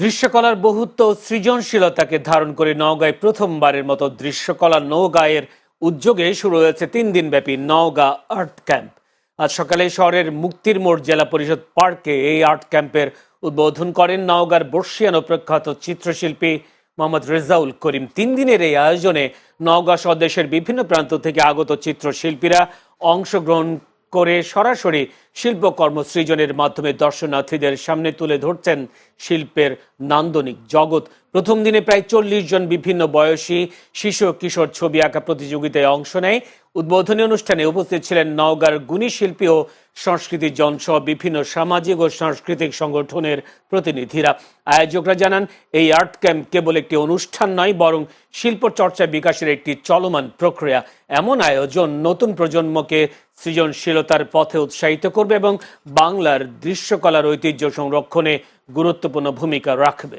দৃশ্যকলার বহুত্ব সৃজনশীলতাকে ধারণ করে নওগাঁয় প্রথমবারের মতো দৃশ্যকলা নওগাঁয়ের উদ্যোগে শুরু হয়েছে তিন দিনব্যাপী নওগাঁ আর্ট ক্যাম্প। আজ সকালে শহরের মুক্তির মোড় জেলা পরিষদ পার্কে এই আর্ট ক্যাম্পের উদ্বোধন করেন নওগাঁর বর্ষিয়ান ও প্রখ্যাত চিত্রশিল্পী মোহাম্মদ রেজাউল করিম। তিন দিনের এই আয়োজনে নওগাঁ সহ দেশের বিভিন্ন প্রান্ত থেকে আগত চিত্রশিল্পীরা অংশগ্রহণ করে সরাসরি শিল্পকর্ম সৃজনের মাধ্যমে দর্শনার্থীদের সামনে তুলে ধরছেন শিল্পের নান্দনিক জগৎ। প্রথম দিনে প্রায় চল্লিশ জন বিভিন্ন বয়সী শিশু কিশোর ছবি আঁকা প্রতিযোগিতায় অংশ নেয়। উদ্বোধনী অনুষ্ঠানে উপস্থিত ছিলেন নওগাঁর গুণী শিল্পী ও সংস্কৃতি জন সহ বিভিন্ন সামাজিক ও সাংস্কৃতিক সংগঠনের প্রতিনিধিরা। আয়োজকরা জানান, এই আর্ট ক্যাম্প কেবল একটি অনুষ্ঠান নয়, বরং শিল্প চর্চা বিকাশের একটি চলমান প্রক্রিয়া। এমন আয়োজন নতুন প্রজন্মকে সৃজনশীলতার পথে উৎসাহিত করবে এবং বাংলার দৃশ্যকলার ঐতিহ্য সংরক্ষণে গুরুত্বপূর্ণ ভূমিকা রাখবে।